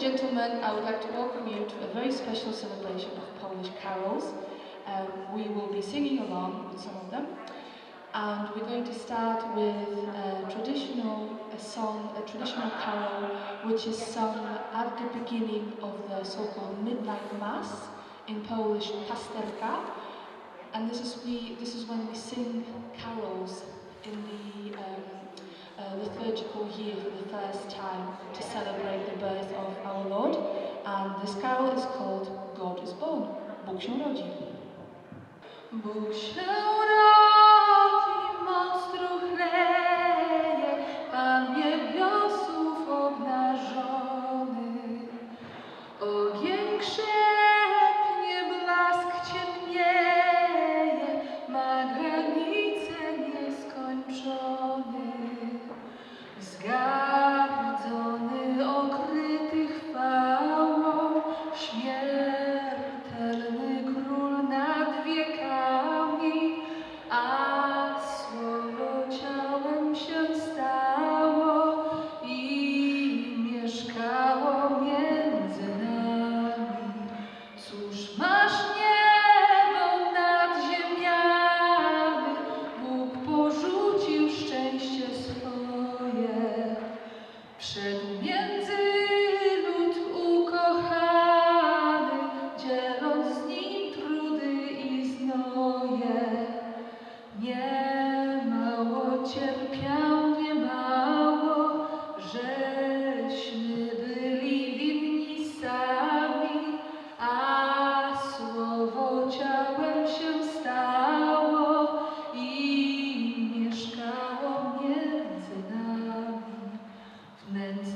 gentlemen, I would like to welcome you to a very special celebration of Polish carols. Um, we will be singing along with some of them, and we're going to start with a traditional a song, a traditional carol, which is sung at the beginning of the so-called midnight mass in Polish pasterka, and this is we this is when we sing carols in the um, uh, liturgical year for the first time to And this carol is called God is Born. Bóg się rodzi. Bóg się Wszedł między lud ukochany, dzieląc z nim trudy i znoje. Nie mało cierpiał, nie mało, żeśmy byli winni sami, a słowo ciałem się stało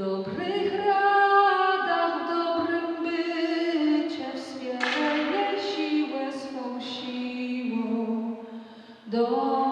dobrych radach, dobrym bycie wspieraj siłę swą siłą. Do